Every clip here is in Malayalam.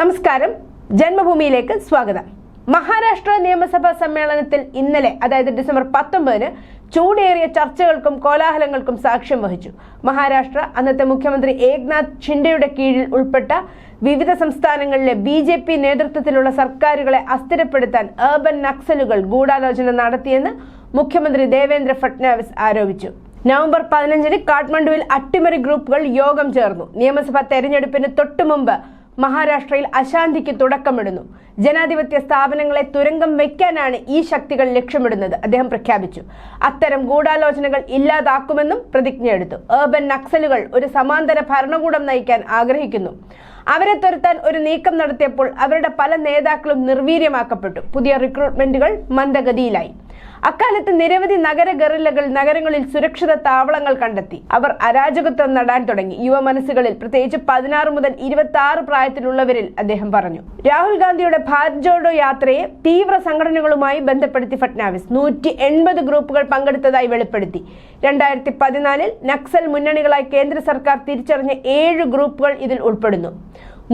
നമസ്കാരം. ജന്മഭൂമിയിലേക്ക് സ്വാഗതം. മഹാരാഷ്ട്ര നിയമസഭാ സമ്മേളനത്തിൽ ഇന്നലെ അതായത് ഡിസംബർ പത്തൊമ്പതിന് ചൂടേറിയ ചർച്ചകൾക്കും കോലാഹലങ്ങൾക്കും സാക്ഷ്യം വഹിച്ചു. മഹാരാഷ്ട്ര അന്നത്തെ മുഖ്യമന്ത്രി ഏക്നാഥ് ഷിൻഡെയുടെ കീഴിൽ ഉൾപ്പെട്ട വിവിധ സംസ്ഥാനങ്ങളിലെ ബി ജെ പി നേതൃത്വത്തിലുള്ള സർക്കാരുകളെ അസ്ഥിരപ്പെടുത്താൻ ഏർബൻ നക്സലുകൾ ഗൂഢാലോചന നടത്തിയെന്ന് മുഖ്യമന്ത്രി ദേവേന്ദ്ര ഫട്നാവിസ് ആരോപിച്ചു. നവംബർ പതിനഞ്ചിന് കാഠ്മണ്ഡുവിൽ അട്ടിമറി ഗ്രൂപ്പുകൾ യോഗം ചേർന്നു. നിയമസഭാ തെരഞ്ഞെടുപ്പിന് തൊട്ടുമുമ്പ് മഹാരാഷ്ട്രയിൽ അശാന്തിക്ക് തുടക്കമിടുന്നു. ജനാധിപത്യ സ്ഥാപനങ്ങളെ തുരങ്കം വയ്ക്കാനാണ് ഈ ശക്തികൾ ലക്ഷ്യമിടുന്നത്. അദ്ദേഹം പ്രഖ്യാപിച്ചു. അത്തരം ഗൂഢാലോചനകൾ ഇല്ലാതാക്കുമെന്നും പ്രതിജ്ഞയെടുത്തു ഏർബൻ നക്സലുകൾ ഒരു സമാന്തര ഭരണകൂടം നയിക്കാൻ ആഗ്രഹിക്കുന്നു. അവരെ തുരത്താൻ ഒരു നീക്കം നടത്തിയപ്പോൾ അവരുടെ പല നേതാക്കളും നിർവീര്യമാക്കപ്പെട്ടു. പുതിയ റിക്രൂട്ട്മെന്റുകൾ മന്ദഗതിയിലായി. അക്കാലത്ത് നിരവധി നഗര ഗറില്ലകൾ നഗരങ്ങളിൽ സുരക്ഷിത താവളങ്ങൾ കണ്ടെത്തി. അവർ അരാജകത്വം നടാൻ തുടങ്ങി. യുവ മനസ്സുകളിൽ പ്രത്യേകിച്ച് പതിനാറ് മുതൽ ഇരുപത്തി ആറ് പ്രായത്തിലുള്ളവരിൽ അദ്ദേഹം പറഞ്ഞു. രാഹുൽ ഗാന്ധിയുടെ ഭാരത് ജോഡോ യാത്രയെ തീവ്ര സംഘടനകളുമായി ബന്ധപ്പെടുത്തി ഫട്നാവിസ് നൂറ്റി എൺപത് ഗ്രൂപ്പുകൾ പങ്കെടുത്തതായി വെളിപ്പെടുത്തി. രണ്ടായിരത്തി പതിനാലിൽ നക്സൽ മുന്നണികളായി കേന്ദ്ര സർക്കാർ തിരിച്ചറിഞ്ഞ ഏഴ് ഗ്രൂപ്പുകൾ ഇതിൽ ഉൾപ്പെടുന്നു.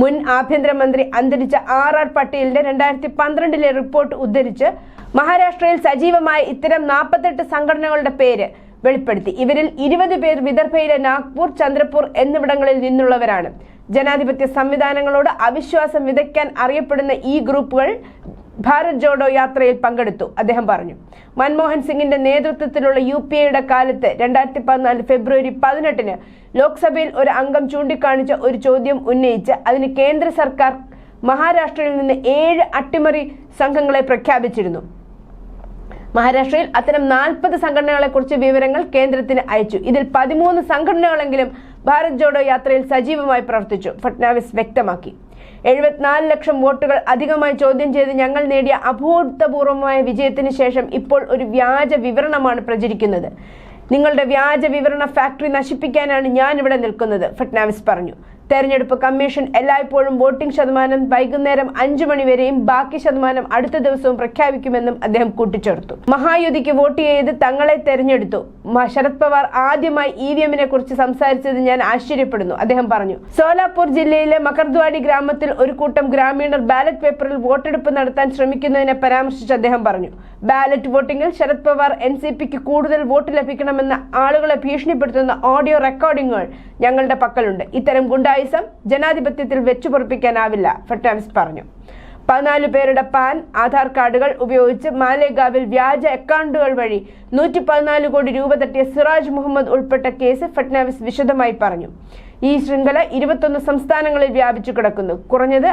മുൻ ആഭ്യന്തരമന്ത്രി അന്തരിച്ച ആർ ആർ പട്ടേലിന്റെ രണ്ടായിരത്തി പന്ത്രണ്ടിലെ റിപ്പോർട്ട് ഉദ്ധരിച്ച് മഹാരാഷ്ട്രയിൽ സജീവമായ ഇത്തരം നാൽപ്പത്തെട്ട് സംഘടനകളുടെ പേര് വെളിപ്പെടുത്തി. ഇവരിൽ ഇരുപത് പേർ വിദർഭയിലെ നാഗ്പൂർ ചന്ദ്രപൂർ എന്നിവിടങ്ങളിൽ നിന്നുള്ളവരാണ്. ജനാധിപത്യ സംവിധാനങ്ങളോട് അവിശ്വാസം വിതയ്ക്കാൻ അറിയപ്പെടുന്ന ഈ ഗ്രൂപ്പുകൾ ഭാരത് ജോഡോ യാത്രയിൽ പങ്കെടുത്തു അദ്ദേഹം പറഞ്ഞു. മൻമോഹൻ സിംഗിന്റെ നേതൃത്വത്തിലുള്ള യു പി എയുടെ കാലത്ത് രണ്ടായിരത്തി പതിനാല് ഫെബ്രുവരി പതിനെട്ടിന് ലോക്സഭയിൽ ഒരു അംഗം ചൂണ്ടിക്കാണിച്ച ഒരു ചോദ്യം ഉന്നയിച്ച് അതിന് കേന്ദ്ര സർക്കാർ മഹാരാഷ്ട്രയിൽ നിന്ന് ഏഴ് അട്ടിമറി സംഘങ്ങളെ പ്രഖ്യാപിച്ചിരുന്നു. മഹാരാഷ്ട്രയിൽ അത്തരം നാൽപ്പത് സംഘടനകളെക്കുറിച്ച് വിവരങ്ങൾ കേന്ദ്രത്തിന് അയച്ചു. ഇതിൽ പതിമൂന്ന് സംഘടനകളെങ്കിലും ഭാരത് ജോഡോ യാത്രയിൽ സജീവമായി പ്രവർത്തിച്ചു ഫട്നാവിസ് വ്യക്തമാക്കി. എഴുപത്തിനാല് ലക്ഷം വോട്ടുകൾ അധികമായി ചോദ്യം ചെയ്ത് ഞങ്ങൾ നേടിയ അഭൂതപൂർവമായ വിജയത്തിന് ശേഷം ഇപ്പോൾ ഒരു വ്യാജ വിവരണമാണ് പ്രചരിക്കുന്നത്. നിങ്ങളുടെ വ്യാജ വിവരണ ഫാക്ടറി നശിപ്പിക്കാനാണ് ഞാൻ ഇവിടെ നിൽക്കുന്നത് ഫട്നാവിസ് പറഞ്ഞു. തെരഞ്ഞെടുപ്പ് കമ്മീഷൻ എല്ലായ്പ്പോഴും വോട്ടിംഗ് ശതമാനം വൈകുന്നേരം അഞ്ചു മണിവരെയും ബാക്കി ശതമാനം അടുത്ത ദിവസവും പ്രഖ്യാപിക്കുമെന്നും അദ്ദേഹം കൂട്ടിച്ചേർത്തു. മഹായുതിക്ക് വോട്ട് ചെയ്ത് തങ്ങളെ തെരഞ്ഞെടുത്തു. ശരത് പവാർ ആദ്യമായി ഇ വി എമ്മിനെ കുറിച്ച് സംസാരിച്ചത് ഞാൻ ആശ്ചര്യപ്പെടുന്നു അദ്ദേഹം പറഞ്ഞു. സോലാപൂർ ജില്ലയിലെ മകർദ്വാടി ഗ്രാമത്തിൽ ഒരു കൂട്ടം ഗ്രാമീണർ ബാലറ്റ് പേപ്പറിൽ വോട്ടെടുപ്പ് നടത്താൻ ശ്രമിക്കുന്നതിനെ പരാമർശിച്ച് അദ്ദേഹം പറഞ്ഞു. ബാലറ്റ് വോട്ടിംഗിൽ ശരത് പവാർ എൻ സി പിക്ക് കൂടുതൽ വോട്ട് ലഭിക്കണമെന്ന ആളുകളെ ഭീഷണിപ്പെടുത്തുന്ന ഓഡിയോ റെക്കോർഡിംഗുകൾ ഞങ്ങളുടെ പക്കലുണ്ട്. ഇത്തരം ഗുണ്ടായിസം ജനാധിപത്യത്തിൽ വെച്ചുപൊറപ്പിക്കാനാവില്ല ഫട്നാവിസ് പറഞ്ഞു. പതിനാല് പേരുടെ പാൻ ആധാർ കാർഡുകൾ ഉപയോഗിച്ച് മാലേഗാവിൽ വ്യാജ അക്കൗണ്ടുകൾ വഴി നൂറ്റി പതിനാല് കോടി രൂപ തട്ടിയ സിറാജ് മുഹമ്മദ് ഉൾപ്പെട്ട കേസ് ഫട്നാവിസ് വിശദമായി പറഞ്ഞു. ഈ ശൃംഖല ഇരുപത്തൊന്ന് സംസ്ഥാനങ്ങളിൽ വ്യാപിച്ചു കിടക്കുന്നു. കുറഞ്ഞത്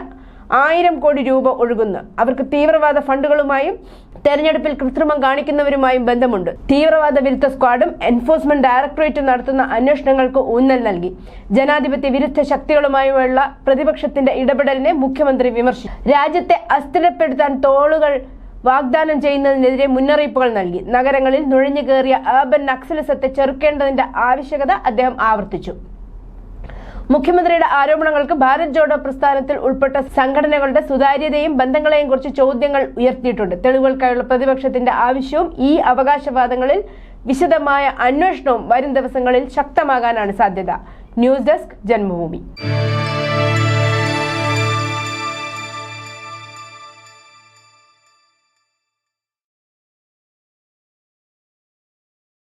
ആയിരം കോടി രൂപ ഒഴുകുന്നു. അവർക്ക് തീവ്രവാദ ഫണ്ടുകളുമായും തെരഞ്ഞെടുപ്പിൽ കൃത്രിമം കാണിക്കുന്നവരുമായും ബന്ധമുണ്ട്. തീവ്രവാദ വിരുദ്ധ സ്ക്വാഡും എൻഫോഴ്സ്മെന്റ് ഡയറക്ടറേറ്റും നടത്തുന്ന അന്വേഷണങ്ങൾക്ക് ഊന്നൽ നൽകി. ജനാധിപത്യ വിരുദ്ധ ശക്തികളുമായുള്ള പ്രതിപക്ഷത്തിന്റെ ഇടപെടലിനെ മുഖ്യമന്ത്രി വിമർശിച്ചു രാജ്യത്തെ അസ്ഥിരപ്പെടുത്താൻ തോളുകൾ വാഗ്ദാനം ചെയ്യുന്നതിനെതിരെ മുന്നറിയിപ്പുകൾ നൽകി. നഗരങ്ങളിൽ നുഴഞ്ഞു കയറിയ അർബൻ നക്സലിസത്തെ ചെറുക്കേണ്ടതിന്റെ ആവശ്യകത അദ്ദേഹം ആവർത്തിച്ചു. മുഖ്യമന്ത്രിയുടെ ആരോപണങ്ങൾക്ക് ഭാരത് ജോഡോ പ്രസ്ഥാനത്തിൽ ഉൾപ്പെട്ട സംഘടനകളുടെ സുതാര്യതയും ബന്ധങ്ങളെയും കുറിച്ച് ചോദ്യങ്ങൾ ഉയർത്തിയിട്ടുണ്ട്. തെളിവുകൾക്കായുള്ള പ്രതിപക്ഷത്തിന്റെ ആവശ്യവും ഈ അവകാശവാദങ്ങളിൽ വിശദമായ അന്വേഷണവും വരും ദിവസങ്ങളിൽ ശക്തമാകാനാണ് സാധ്യത. News desk Janmabhumi.